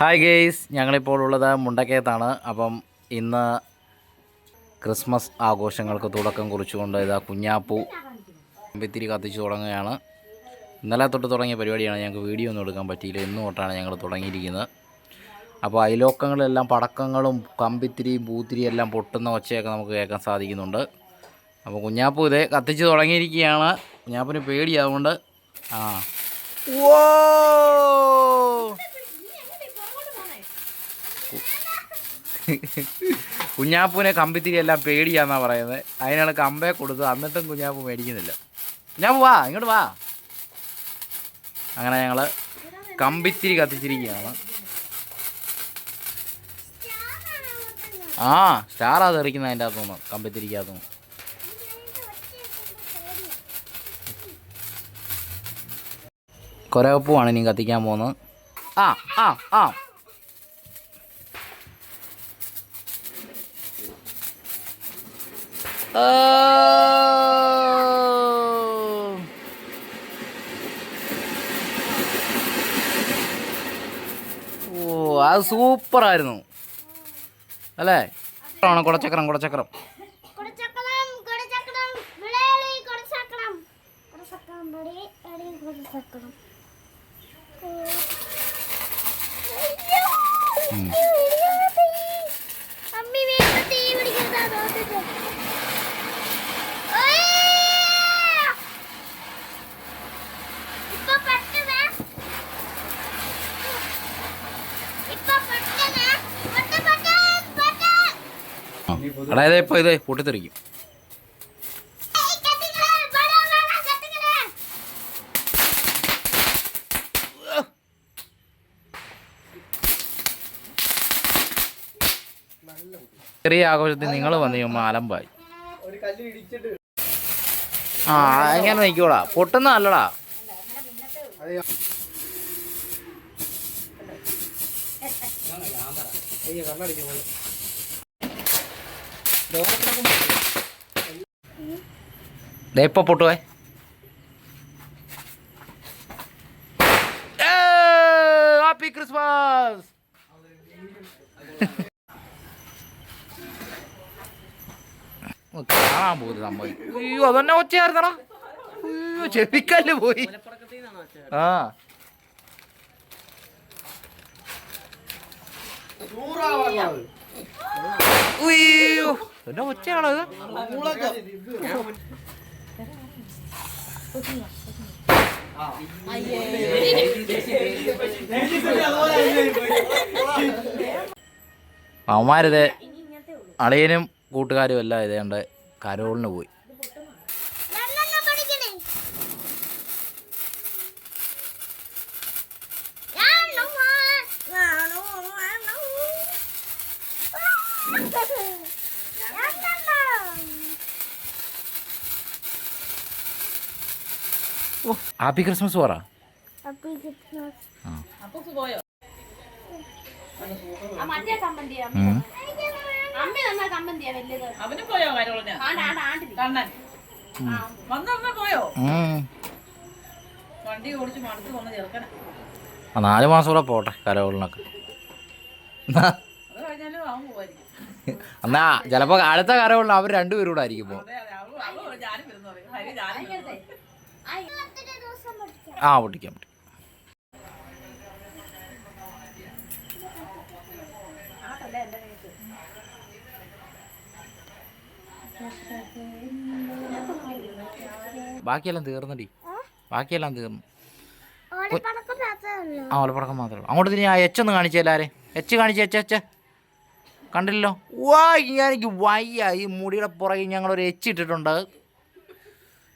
Hi guys ഞങ്ങളിപ്പോൾ ഉള്ളത് മുണ്ടക്കയത്താണ്. അപ്പം ഇന്ന് ക്രിസ്മസ് ആഘോഷങ്ങൾക്ക് തുടക്കം കുറിച്ചുകൊണ്ട് ഇതാ കുഞ്ഞാപ്പൂ കമ്പിത്തിരി കത്തിച്ചു തുടങ്ങുകയാണ്. ഇന്നലെ തൊട്ട് തുടങ്ങിയ പരിപാടിയാണ്. ഞങ്ങൾക്ക് വീഡിയോ ഒന്നും എടുക്കാൻ പറ്റിയില്ല. ഇന്ന് തൊട്ടാണ് ഞങ്ങൾ തുടങ്ങിയിരിക്കുന്നത്. അപ്പോൾ അയലോക്കങ്ങളിലെല്ലാം പടക്കങ്ങളും കമ്പിത്തിരിയും പൂത്തിരിയും എല്ലാം പൊട്ടുന്ന ഒച്ചയൊക്കെ നമുക്ക് കേൾക്കാൻ സാധിക്കുന്നുണ്ട്. അപ്പോൾ കുഞ്ഞാപ്പൂ ഇതേ കത്തിച്ച് തുടങ്ങിയിരിക്കുകയാണ്. കുഞ്ഞാപ്പിന് പേടിയാവുകൊണ്ട് ആ. ഓ കുഞ്ഞാപ്പൂനെ കമ്പിത്തിരി എല്ലാം പേടിയാന്നാ പറയുന്നത്. അതിനാണ് കമ്പേ കൊടുത്ത്. എന്നിട്ടും കുഞ്ഞാപ്പൂ മേടിക്കുന്നില്ല. കുഞ്ഞാപ്പൂ വാ ഇങ്ങോട്ട് വാ. അങ്ങനെ ഞങ്ങൾ കമ്പിത്തിരി കത്തിച്ചിരിക്കുകയാണ്. ആ സ്റ്റാറാ തെറിക്കുന്നത് അതിന്റെ അകത്തുനിന്ന് കമ്പിത്തിരിക്കകത്തുനിന്ന്. കൊരവപ്പൂവാണ് ഇനി കത്തിക്കാൻ പോകുന്നത്. ആ ആ ആ. ഓ. അത് സൂപ്പറായിരുന്നു. അല്ലേ? ആണ്? കുടച്ചക്രം കുടച്ചക്രം. കുടച്ചക്രം കുടച്ചക്രം വിളയാളി കുടച്ചക്രം കുടച്ചക്രം പൊടി എടി കുടച്ചക്രം അമ്മി വീണ്ടും തീ പിടിക്കുന്നതാ നോക്കിട്ട് ഇപ്പൊ പെട്ടെന്ന് ഇപ്പൊ പെട്ടെന്ന് പെട്ടെന്ന് പെട്ടെന്ന് പെട്ടെന്ന് അതായത് ഇപ്പോൾ ഇത് പൊട്ടിത്തെറിക്കും ചെറിയ ആഘോഷത്തിൽ നിങ്ങൾ വന്നു കഴിയുമ്പോൾ അലമ്പായി. ആ എങ്ങനെ നിൽക്കൂടാ പൊട്ടുന്ന അല്ലടാ ദേ ഇപ്പൊ പൊട്ടുവേ ഹാപ്പി ക്രിസ്മസ്. കാണാൻ പോയത് സംഭവം. അയ്യോ അതന്നെ ഒച്ചയായിരുന്നടാ. അയ്യോ ചെവിക്കല്ല് പോയി. ആ. ഉയ്യോ എന്നെ ഒച്ചയാണോ ഇത്? അവന്മാരിത് അളിയനും കൂട്ടുകാരും എല്ലാം ഇതേണ്ട കരോളിന് പോയി. ഹാപ്പി ക്രിസ്മസ് പറ. അവന് പോയോ പോയോ? ഉം. വണ്ടി ഓടിച്ച് മടുത്ത് വന്ന് ചെറുക്കണ ആ നാല് മാസം കൂടെ പോട്ടെ കരോളിനൊക്കെ എന്നാ? ചിലപ്പോ അടുത്ത കരോളിന് അവർ രണ്ടുപേരും കൂടെ ആയിരിക്കും ആ ഒട്ടിക്കാം ബാക്കിയെല്ലാം തീർന്നടി. ബാക്കിയെല്ലാം തീർന്നു. ആ ഓലപ്പടക്കം മാത്രമേ ഉള്ളൂ. അങ്ങോട്ട് ആ എച്ച് ഒന്ന് കാണിച്ചു എല്ലാവരെയും എച്ച് കാണിച്ചു എച്ച് എച്ച് കണ്ടില്ലല്ലോ? വാ എനിക്ക് വയ്യ. ഈ മുടിയുടെ പുറകെ ഞങ്ങളൊരു എച്ച് ഇട്ടിട്ടുണ്ട്.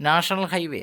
നാഷണൽ ഹൈവേ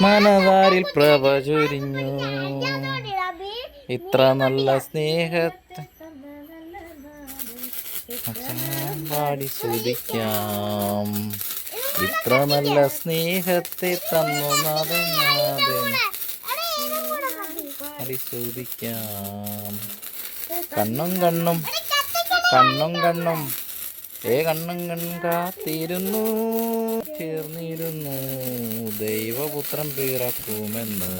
മനതാരിൽ പ്രഭ ചൊരിഞ്ഞു ഇത്ര നല്ല സ്നേഹത്തെ പാടി സ്തുതിക്കാം ഇത്ര നല്ല സ്നേഹത്തെ തന്നു നാഥൻ നാഥൻ പാടി സ്തുതിക്കാം കണ്ണും കണ്ണും കണ്ണും കണ്ണും ഏ കണ്ണും കണ്ണും കാത്തിരുന്നു ചേർന്നിരുന്നു. ദൈവപുത്രം പിറക്കുമെന്ന്.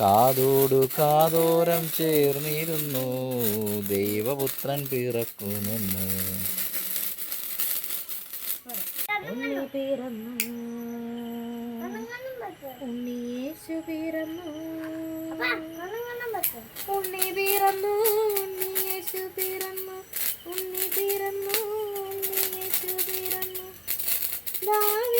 കാതോടു കാതോരം ചേർന്നിരുന്നു ദൈവപുത്രൻ പിറക്കുമെന്ന്. ഉണ്ണി പിറന്നു. ഉണ്ണിയേശു പിറന്നു. ഉണ്ണി പിറന്നു ഉണ്ണിയേശു പിറന്നു. ഉണ്ണി പിറന്നു ഉണ്ണി പിറന്നു. ദാവീദിൻ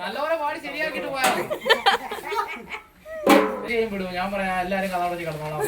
നല്ലപോലെ പാടി ശരിയാക്കിട്ട് പോയാ വിടും. ഞാൻ പറയാം എല്ലാരും കഥ പറഞ്ഞ് കിടന്നോളാം.